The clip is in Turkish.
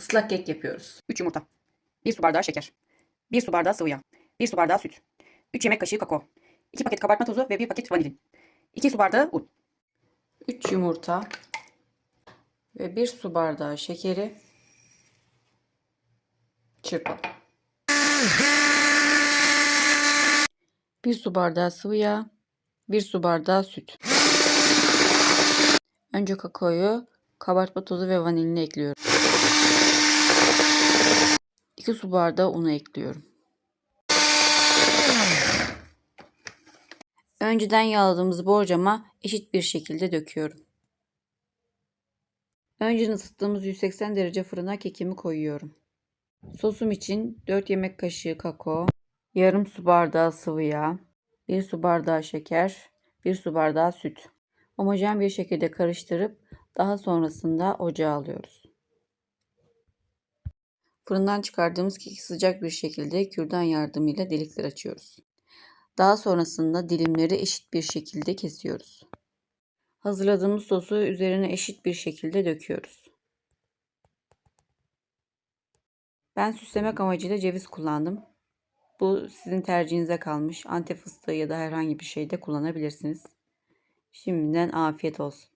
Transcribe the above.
ıslak kek yapıyoruz. 3 yumurta. 1 su bardağı şeker. 1 su bardağı sıvı yağ. 1 su bardağı süt. 3 yemek kaşığı kakao. 2 paket kabartma tozu ve 1 paket vanilin. 2 su bardağı un. 3 yumurta ve 1 su bardağı şekeri çırpalım. 1 su bardağı sıvı yağ, 1 su bardağı süt. Önce kakaoyu, kabartma tozu ve vanilini ekliyorum. 2 su bardağı unu ekliyorum. Önceden yağladığımız borcama eşit bir şekilde döküyorum. Önceden ısıttığımız 180 derece fırına kekimi koyuyorum. Sosum için 4 yemek kaşığı kakao, yarım su bardağı sıvı yağ, 1 su bardağı şeker, 1 su bardağı süt. Homojen bir şekilde karıştırıp daha sonrasında ocağa alıyoruz. Fırından çıkardığımız keki sıcak bir şekilde kürdan yardımıyla delikler açıyoruz. Daha sonrasında dilimleri eşit bir şekilde kesiyoruz. Hazırladığımız sosu üzerine eşit bir şekilde döküyoruz. Ben süslemek amacıyla ceviz kullandım. Bu sizin tercihinize kalmış. Antep fıstığı ya da herhangi bir şey de kullanabilirsiniz. Şimdiden afiyet olsun.